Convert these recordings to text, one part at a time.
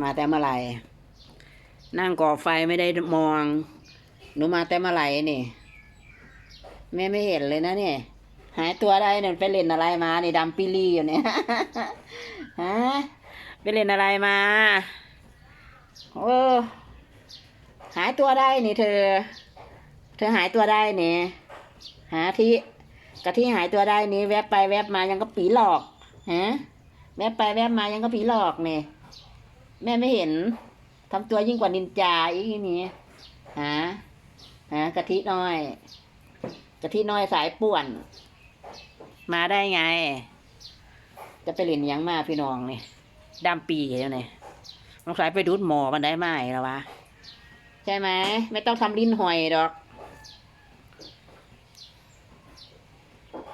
มาแต่เมื่อไหร่นั่งก่อไฟไม่ได้มอง หนูมาแต่เมื่อไหร่นี่แม่ไม่เห็นเลยนะเนี่ยหายตัวได้เนี่ยไปเล่นอะไรมานี่ดำปิลี่อยู่เนี่ยฮะไปเล่นอะไรมาโอ้หายตัวได้นี่เธอ เธอหายตัวได้นี่หาที่กะที่หายตัวได้นี่แวบไปแวบมายังก็ปีหลอกฮะ แวบไปแวบมายังก็ผีหลอกเนี่ยแม่ไม่เห็นทำตัวยิ่งกว่านินจาอีกนี่ฮะฮะกะทิน้อยกะทิน้อยสายป่วน มาได้ไง จะไปเล่นยังมาพี่น้องเนี่ยดำปีเดี๋ยวนี่น้องสายไปดูดหมอมันได้ไหมแล้ววะใช่ไหมไม่ต้องทำลิ้นหอยดอก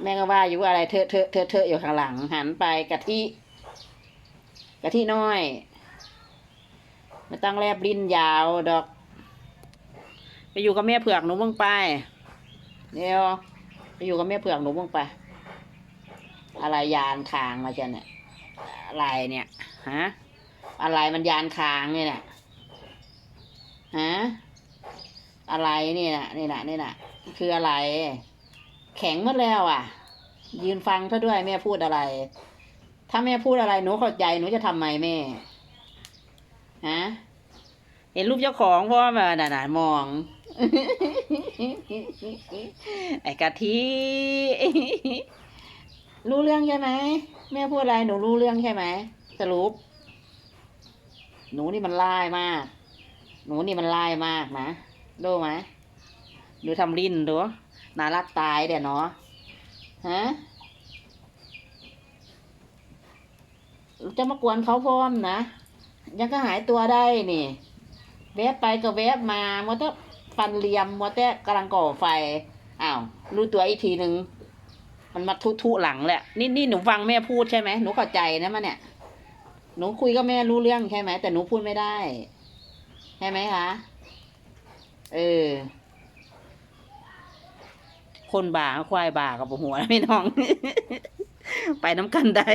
แม่ก็ว่าอยู่อะไรเธอเธอเธอเธออยู่ข้างหลังหันไปกะทิ กะทิน้อยไม่ต้งแลบลิ้นยาวดอก ไปอยู่กับแม่เผือกหนูเบิ่งไปเดี๋ยวไปอยู่กับแม่เผือกหนูเบิ่งไป อะไรยานคางมาเจ้ะเนี่ยอะไรเนี่ยฮะอะไรมันยานคางเนี่ยเนี่ยฮะอะไรนี่นะนี่นะนี่นะคืออะไร แข็งหมดแล้วอะ ยืนฟังเขาด้วยแม่พูดอะไร ถ้าแม่พูดอะไรหนูเข้าใจหนูจะทำไมแม่ฮะเห็นรูปเจ้าของพ่อมาน่ะน่ะมอง ไอ้กะทิรู้เรื่องใช่ไหมแม่พูดอะไรหนูรู้เรื่องใช่ไหมสรุป หนูนี่มันไล่มาก หนูนี่มันไล่มากนะดูไหมดูทำลิ้นดูน่ารักตายเดี๋ยวเนาะฮะ จะมากวนเขาพร้อมนะยังก็หายตัวได้นี่ แวบไปก็แวบมามัวแต่ฟันเลียมมัวแต่กำลังก่อไฟอ้าวรู้ตัวอีกทีหนึ่งมันมาทุทุหลังแหละนี่นี่หนูฟังแม่พูดใช่ไหมหนูเข้าใจนะมันเนี่ยหนูคุยกับแม่รู้เรื่องใช่ไหมแต่หนูพูดไม่ได้ใช่ไหมคะเออ คนบ่าควายบ่ากับหัวนะพี่น้อง ไปน้ำกันได้